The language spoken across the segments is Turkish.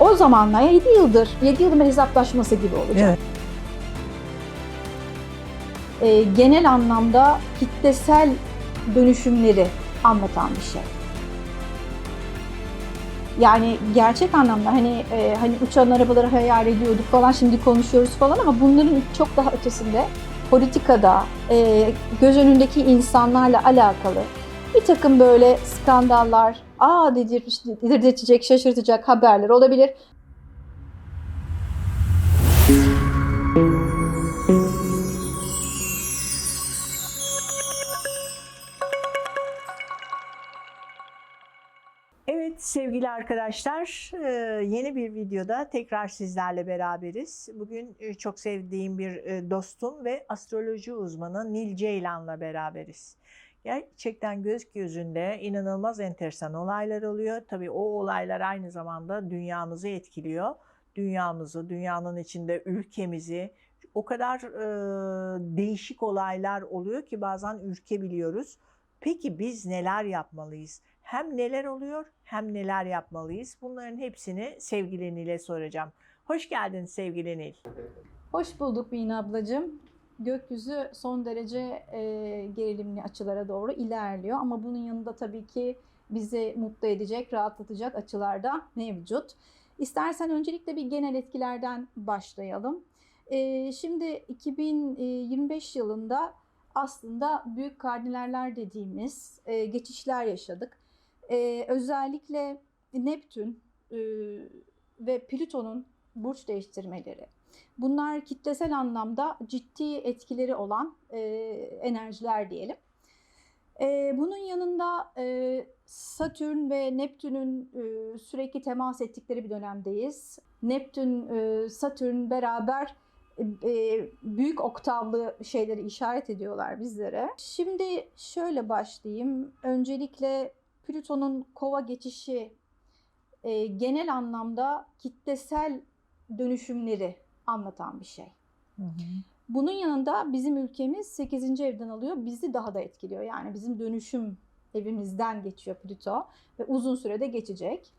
o zamanlar 7 yıldır, 7 yılın bir hesaplaşması gibi olacak. Evet. Ee, genel anlamda kitlesel dönüşümleri anlatan bir şey. Yani gerçek anlamda hani e, hani uçan arabaları hayal ediyorduk falan şimdi konuşuyoruz falan ama bunların çok daha ötesinde politikada e, göz önündeki insanlarla alakalı bir takım böyle skandallar, aa dedirtecek, şaşırtacak haberler olabilir. Evet sevgili arkadaşlar, e, yeni bir videoda tekrar sizlerle beraberiz. Bugün e, çok sevdiğim bir e, dostum ve astroloji uzmanı Nil Ceylan'la beraberiz. Gerçekten göz gözünde inanılmaz enteresan olaylar oluyor. Tabii o olaylar aynı zamanda dünyamızı etkiliyor. Dünyamızı, dünyanın içinde ülkemizi, o kadar e, değişik olaylar oluyor ki bazen ürkebiliyoruz. Peki biz neler yapmalıyız? Hem neler oluyor hem neler yapmalıyız? Bunların hepsini sevgili Nil'e soracağım. Hoş geldin sevgili Nil. Hoş bulduk Mina ablacığım. Gökyüzü son derece e, gerilimli açılara doğru ilerliyor ama bunun yanında tabii ki bizi mutlu edecek, rahatlatacak açılar da mevcut. İstersen öncelikle bir genel etkilerden başlayalım. E, şimdi 2025 yılında aslında büyük kardinaller dediğimiz e, geçişler yaşadık. E, özellikle Neptün e, ve Plüton'un burç değiştirmeleri. Bunlar kitlesel anlamda ciddi etkileri olan e, enerjiler diyelim. E, bunun yanında e, Satürn ve Neptün'ün e, sürekli temas ettikleri bir dönemdeyiz. Neptün, e, Satürn beraber e, büyük oktavlı şeyleri işaret ediyorlar bizlere. Şimdi şöyle başlayayım. Öncelikle Plüton'un kova geçişi e, genel anlamda kitlesel dönüşümleri anlatan bir şey. Bunun yanında bizim ülkemiz 8. evden alıyor. Bizi daha da etkiliyor. Yani bizim dönüşüm evimizden geçiyor Plüto ve uzun sürede geçecek.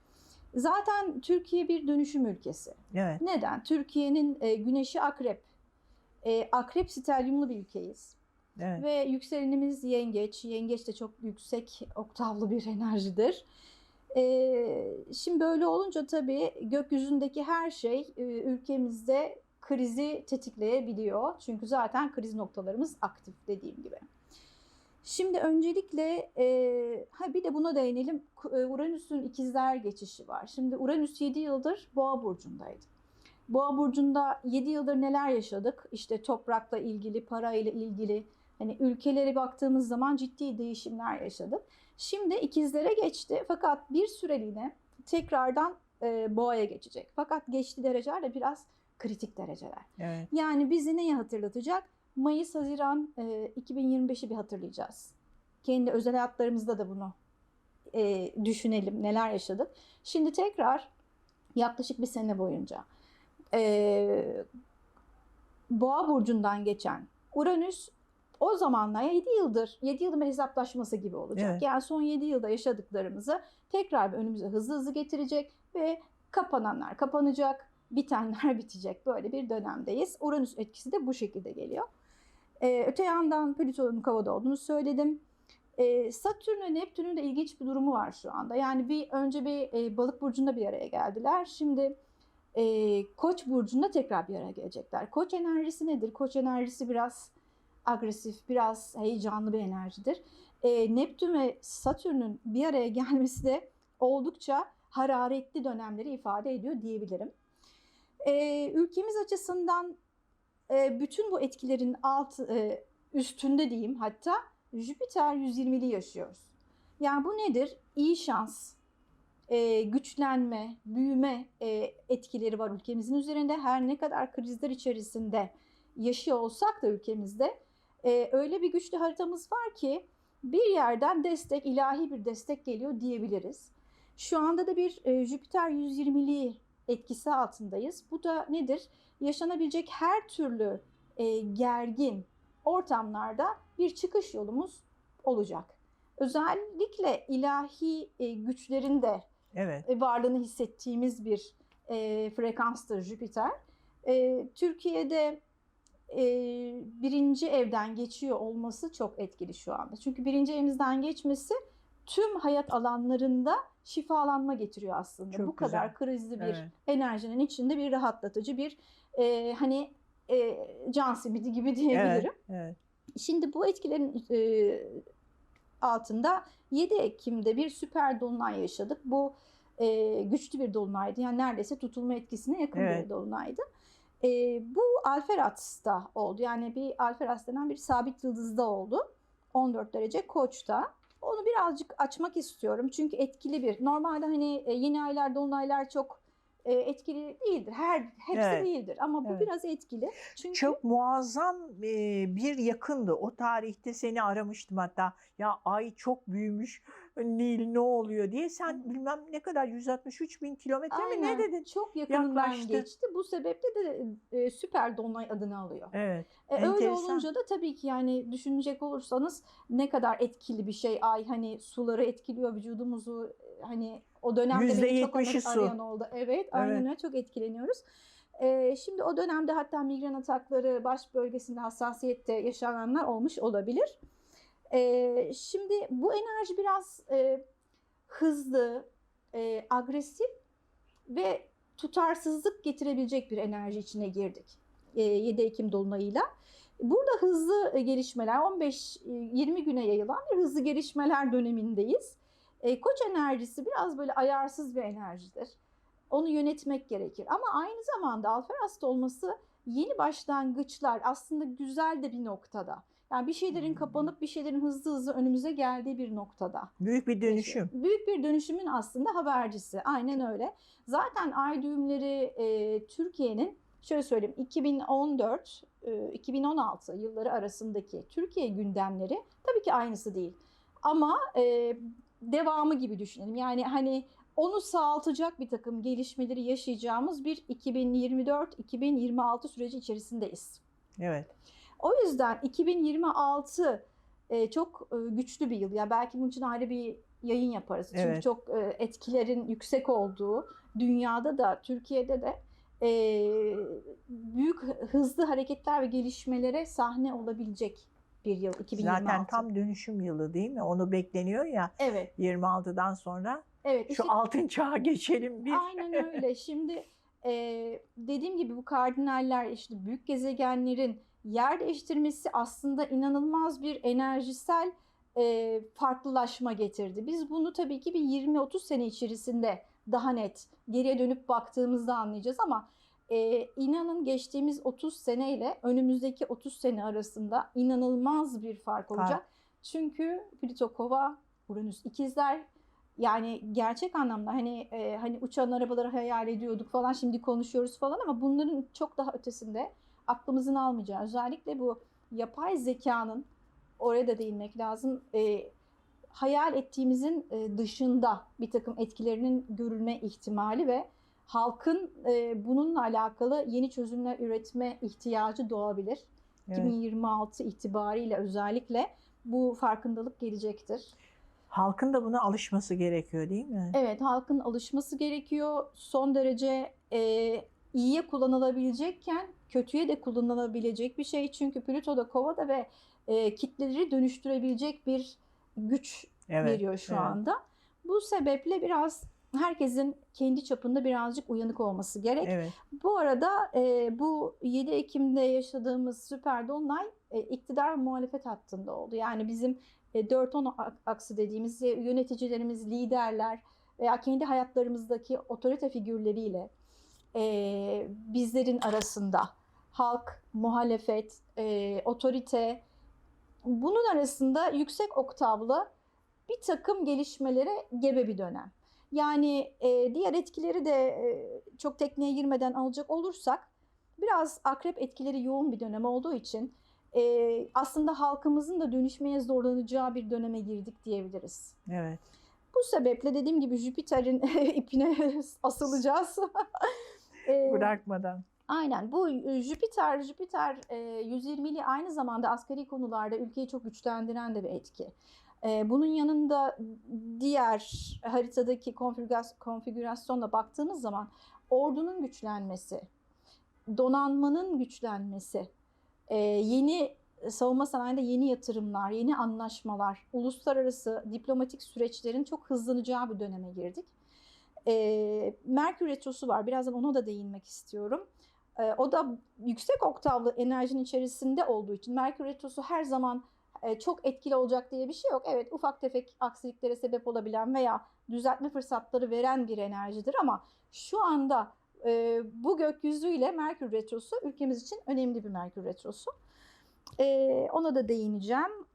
Zaten Türkiye bir dönüşüm ülkesi. Evet. Neden? Türkiye'nin e, güneşi akrep. E, akrep stelyumlu bir ülkeyiz. Evet. Ve yükselenimiz yengeç. Yengeç de çok yüksek oktavlı bir enerjidir. Şimdi böyle olunca tabii gökyüzündeki her şey ülkemizde krizi tetikleyebiliyor. Çünkü zaten kriz noktalarımız aktif dediğim gibi. Şimdi öncelikle e, ha bir de buna değinelim. Uranüs'ün ikizler geçişi var. Şimdi Uranüs 7 yıldır Boğa burcundaydı. Boğa burcunda 7 yıldır neler yaşadık? İşte toprakla ilgili, parayla ilgili, hani ülkelere baktığımız zaman ciddi değişimler yaşadık. Şimdi ikizlere geçti fakat bir süreliğine tekrardan e, boğaya geçecek. Fakat geçti dereceler de biraz kritik dereceler. Evet. Yani bizi neyi hatırlatacak? Mayıs, Haziran e, 2025'i bir hatırlayacağız. Kendi özel hayatlarımızda da bunu e, düşünelim neler yaşadık. Şimdi tekrar yaklaşık bir sene boyunca e, Boğa burcundan geçen Uranüs o zamanlar 7 yıldır 7 yılın bir hesaplaşması gibi olacak. Evet. Yani son 7 yılda yaşadıklarımızı tekrar bir önümüze hızlı hızlı getirecek ve kapananlar kapanacak, bitenler bitecek. Böyle bir dönemdeyiz. Uranüs etkisi de bu şekilde geliyor. Ee, öte yandan Plüton'un kovada olduğunu söyledim. Ee, Satürn ve Neptün'ün de ilginç bir durumu var şu anda. Yani bir önce bir e, balık burcunda bir araya geldiler. Şimdi e, Koç burcunda tekrar bir araya gelecekler. Koç enerjisi nedir? Koç enerjisi biraz agresif, biraz heyecanlı bir enerjidir. E, Neptün ve Satürn'ün bir araya gelmesi de oldukça hararetli dönemleri ifade ediyor diyebilirim. E, ülkemiz açısından e, bütün bu etkilerin alt e, üstünde diyeyim hatta Jüpiter 120'li yaşıyoruz. Yani bu nedir? İyi şans, e, güçlenme, büyüme e, etkileri var ülkemizin üzerinde. Her ne kadar krizler içerisinde yaşıyor olsak da ülkemizde e, öyle bir güçlü haritamız var ki bir yerden destek, ilahi bir destek geliyor diyebiliriz. Şu anda da bir e, Jüpiter 120'li etkisi altındayız. Bu da nedir? Yaşanabilecek her türlü e, gergin ortamlarda bir çıkış yolumuz olacak. Özellikle ilahi e, güçlerin de Evet. e, varlığını hissettiğimiz bir e, frekanstır Jüpiter. E, Türkiye'de e, birinci evden geçiyor olması çok etkili şu anda. Çünkü birinci evimizden geçmesi tüm hayat alanlarında şifalanma getiriyor aslında. Çok Bu güzel. kadar krizli bir Evet. enerjinin içinde bir rahatlatıcı bir e, hani e, can simidi gibi diyebilirim. Evet. Şimdi bu etkilerin e, altında 7 Ekim'de bir süper dolunay yaşadık. Bu e, güçlü bir dolunaydı. Yani neredeyse tutulma etkisine yakın Evet. bir dolunaydı. E, bu Alferat'ta oldu. Yani bir Alferat denen bir sabit yıldızda oldu. 14 derece Koç'ta. Onu birazcık açmak istiyorum. Çünkü etkili bir. Normalde hani e, yeni aylar, dolunaylar çok e, etkili değildir. Her hepsi Evet. değildir ama bu Evet. biraz etkili. Çünkü Çok muazzam e, bir yakındı. O tarihte seni aramıştım hatta. Ya ay çok büyümüş. Nil ne oluyor diye. Sen bilmem ne kadar 163 bin kilometre mi ne dedin? Çok yakınından Yaklaştı. geçti. Bu sebeple de e, süper dolunay adını alıyor. Evet. E, öyle olunca da tabii ki yani düşünecek olursanız ne kadar etkili bir şey ay hani suları etkiliyor vücudumuzu e, hani o dönemde beni çok %70'i ara- su. arayan oldu. Evet, aynen Evet. çok etkileniyoruz. E, şimdi o dönemde hatta migren atakları baş bölgesinde hassasiyette yaşananlar olmuş olabilir. E, şimdi bu enerji biraz e, hızlı, e, agresif ve tutarsızlık getirebilecek bir enerji içine girdik. E, 7 Ekim dolunayıyla. Burada hızlı gelişmeler 15-20 güne yayılan bir hızlı gelişmeler dönemindeyiz. E, Koç enerjisi biraz böyle ayarsız bir enerjidir. Onu yönetmek gerekir. Ama aynı zamanda Alferas'ta olması yeni başlangıçlar aslında güzel de bir noktada. Yani bir şeylerin Hmm. kapanıp bir şeylerin hızlı hızlı önümüze geldiği bir noktada. Büyük bir dönüşüm. Büyük bir dönüşümün aslında habercisi. Aynen öyle. Zaten ay düğümleri e, Türkiye'nin şöyle söyleyeyim 2014 e, 2016 yılları arasındaki Türkiye gündemleri tabii ki aynısı değil. Ama e, devamı gibi düşünelim. Yani hani onu sağaltacak bir takım gelişmeleri yaşayacağımız bir 2024-2026 süreci içerisindeyiz. Evet. O yüzden 2026 e, çok e, güçlü bir yıl. Ya belki bunun için ayrı bir yayın yaparız. Çünkü Evet. çok e, etkilerin yüksek olduğu, dünyada da Türkiye'de de e, büyük hızlı hareketler ve gelişmelere sahne olabilecek bir yıl 2026. Zaten tam dönüşüm yılı değil mi? Onu bekleniyor ya Evet, 26'dan sonra. evet. Şu işte- altın çağa geçelim bir. Aynen öyle. Şimdi e, dediğim gibi bu kardinaller işte büyük gezegenlerin yer değiştirmesi aslında inanılmaz bir enerjisel e, farklılaşma getirdi. Biz bunu tabii ki bir 20-30 sene içerisinde daha net geriye dönüp baktığımızda anlayacağız ama e, inanın geçtiğimiz 30 seneyle önümüzdeki 30 sene arasında inanılmaz bir fark olacak. Çünkü Plüto Kova, Uranüs ikizler yani gerçek anlamda hani e, hani uçan arabaları hayal ediyorduk falan şimdi konuşuyoruz falan ama bunların çok daha ötesinde aklımızın almayacağı özellikle bu yapay zekanın oraya da değinmek lazım. e, hayal ettiğimizin e, dışında bir takım etkilerinin görülme ihtimali ve halkın e, bununla alakalı yeni çözümler üretme ihtiyacı doğabilir. Evet. 2026 itibariyle özellikle bu farkındalık gelecektir. Halkın da buna alışması gerekiyor değil mi? Evet, halkın alışması gerekiyor. Son derece e, iyiye kullanılabilecekken kötüye de kullanılabilecek bir şey. Çünkü Plüto'da Kova'da ve e, kitleleri dönüştürebilecek bir güç Evet. veriyor şu evet. anda. Bu sebeple biraz herkesin kendi çapında birazcık uyanık olması gerek. Evet. Bu arada e, bu 7 Ekim'de yaşadığımız süper dolunay e, iktidar muhalefet hattında oldu. Yani bizim e, 4-10 ak- aksı dediğimiz yöneticilerimiz, liderler veya kendi hayatlarımızdaki otorite figürleriyle e, bizlerin arasında halk, muhalefet, e, otorite bunun arasında yüksek oktavlı bir takım gelişmelere gebe bir dönem. Yani e, diğer etkileri de e, çok tekniğe girmeden alacak olursak biraz akrep etkileri yoğun bir dönem olduğu için e, aslında halkımızın da dönüşmeye zorlanacağı bir döneme girdik diyebiliriz. Evet. Bu sebeple dediğim gibi Jüpiter'in ipine asılacağız. E, Bırakmadan. Aynen bu e, Jüpiter Jüpiter e, 120'li aynı zamanda askeri konularda ülkeyi çok güçlendiren de bir etki. E, bunun yanında diğer haritadaki konfigüras- konfigürasyonla baktığımız zaman ordunun güçlenmesi, donanmanın güçlenmesi, e, yeni savunma sanayinde yeni yatırımlar, yeni anlaşmalar, uluslararası diplomatik süreçlerin çok hızlanacağı bir döneme girdik. E, Merkür Retrosu var. Birazdan ona da değinmek istiyorum. E, o da yüksek oktavlı enerjinin içerisinde olduğu için Merkür Retrosu her zaman e, çok etkili olacak diye bir şey yok. Evet ufak tefek aksiliklere sebep olabilen veya düzeltme fırsatları veren bir enerjidir ama şu anda e, bu gökyüzüyle Merkür Retrosu ülkemiz için önemli bir Merkür Retrosu. E, ona da değineceğim.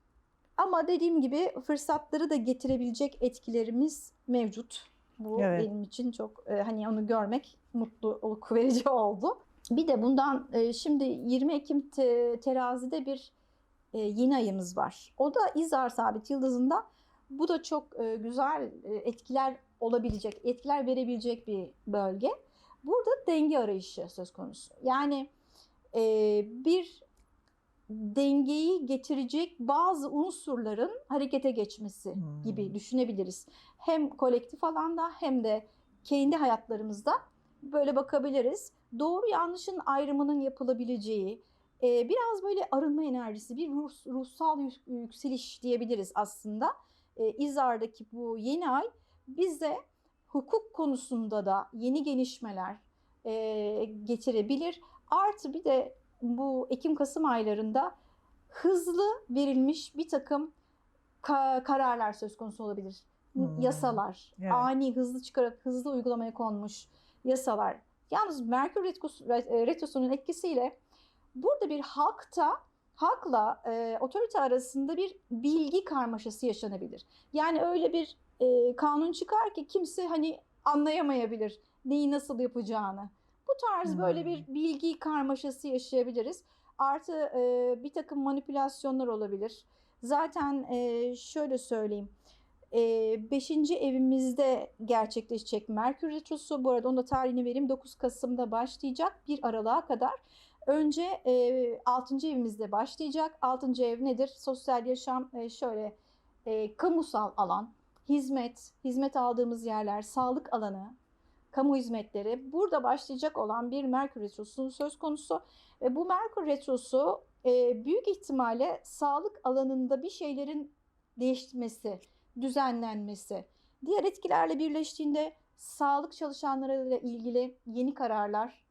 Ama dediğim gibi fırsatları da getirebilecek etkilerimiz mevcut. Bu Evet. benim için çok e, hani onu görmek mutluluk verici oldu. Bir de bundan e, şimdi 20 Ekim te- terazide bir e, yeni ayımız var. O da İzar sabit yıldızında. Bu da çok e, güzel e, etkiler olabilecek, etkiler verebilecek bir bölge. Burada denge arayışı söz konusu. Yani e, bir dengeyi getirecek bazı unsurların harekete geçmesi Hmm. gibi düşünebiliriz. Hem kolektif alanda hem de kendi hayatlarımızda böyle bakabiliriz. Doğru yanlışın ayrımının yapılabileceği, e, biraz böyle arınma enerjisi, bir ruh, ruhsal yük- yükseliş diyebiliriz aslında. E, İzar'daki bu yeni ay bize hukuk konusunda da yeni gelişmeler e, getirebilir. Artı bir de bu Ekim-Kasım aylarında hızlı verilmiş bir takım ka- kararlar söz konusu olabilir. Hmm. Yasalar, Evet. ani hızlı çıkarıp hızlı uygulamaya konmuş yasalar. Yalnız Merkür Re- Retrosu'nun etkisiyle burada bir halkta halkla e, otorite arasında bir bilgi karmaşası yaşanabilir. Yani öyle bir e, kanun çıkar ki kimse hani anlayamayabilir neyi nasıl yapacağını. Tarz böyle bir bilgi karmaşası yaşayabiliriz. Artı e, bir takım manipülasyonlar olabilir. Zaten e, şöyle söyleyeyim. 5. evimizde gerçekleşecek Merkür Retrosu. Bu arada onun da tarihini vereyim. 9 Kasım'da başlayacak. 1 Aralık'a kadar. Önce e, 6. evimizde başlayacak. 6. ev nedir? Sosyal yaşam e, şöyle e, kamusal alan, hizmet, hizmet aldığımız yerler, sağlık alanı, kamu hizmetleri. Burada başlayacak olan bir Merkür Retrosu söz konusu. Ve bu Merkür Retrosu e, büyük ihtimalle sağlık alanında bir şeylerin değişmesi, düzenlenmesi, diğer etkilerle birleştiğinde sağlık çalışanlarıyla ilgili yeni kararlar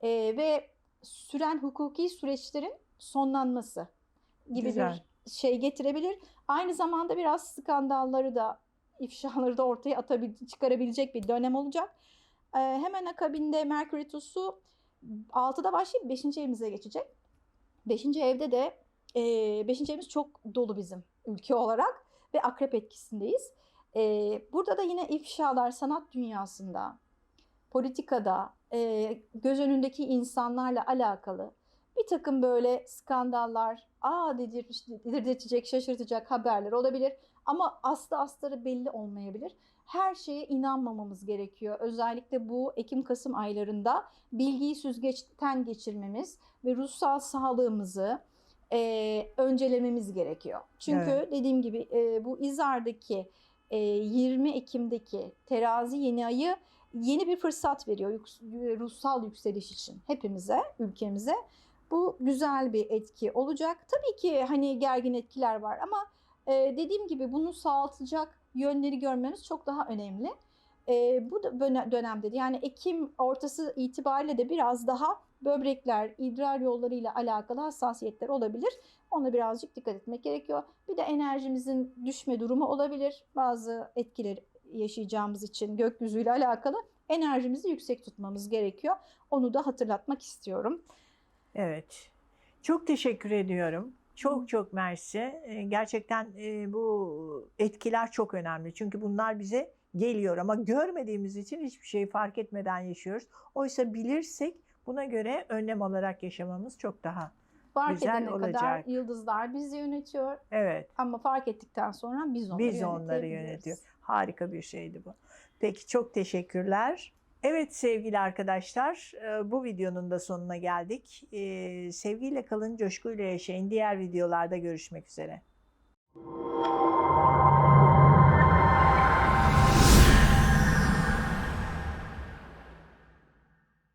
e, ve süren hukuki süreçlerin sonlanması gibi Güzel. bir şey getirebilir. Aynı zamanda biraz skandalları da ifşaları da ortaya atabil- çıkarabilecek bir dönem olacak. E, hemen akabinde Merkür Retrosu 6'da başlayıp 5. evimize geçecek. 5. evde de 5. evimiz çok dolu bizim ülke olarak ve akrep etkisindeyiz. E, burada da yine ifşalar sanat dünyasında, politikada, e, göz önündeki insanlarla alakalı bir takım böyle skandallar, aa dedirtecek, şaşırtacak haberler olabilir. Ama aslı astarı belli olmayabilir. Her şeye inanmamamız gerekiyor. Özellikle bu Ekim-Kasım aylarında bilgiyi süzgeçten geçirmemiz ve ruhsal sağlığımızı e, öncelememiz gerekiyor. Çünkü Evet. dediğim gibi e, bu İzar'daki e, 20 Ekim'deki terazi yeni ayı yeni bir fırsat veriyor ruhsal yükseliş için hepimize, ülkemize. Bu güzel bir etki olacak. Tabii ki hani gergin etkiler var ama e, dediğim gibi bunu sağaltacak yönleri görmemiz çok daha önemli. E, bu dönemde de yani Ekim ortası itibariyle de biraz daha böbrekler, idrar yollarıyla alakalı hassasiyetler olabilir. Ona birazcık dikkat etmek gerekiyor. Bir de enerjimizin düşme durumu olabilir. Bazı etkiler yaşayacağımız için gökyüzüyle alakalı enerjimizi yüksek tutmamız gerekiyor. Onu da hatırlatmak istiyorum. Evet. Çok teşekkür ediyorum. Çok çok mersi. Ee, Gerçekten e, bu etkiler çok önemli. Çünkü bunlar bize geliyor ama görmediğimiz için hiçbir şeyi fark etmeden yaşıyoruz. Oysa bilirsek buna göre önlem alarak yaşamamız çok daha. Fark Güzel edene kadar olacak. yıldızlar bizi yönetiyor Evet. ama fark ettikten sonra biz onları Biz onları yönetiyor. Harika bir şeydi bu. Peki çok teşekkürler. Evet sevgili arkadaşlar bu videonun da sonuna geldik. Sevgiyle kalın, coşkuyla yaşayın. Diğer videolarda görüşmek üzere.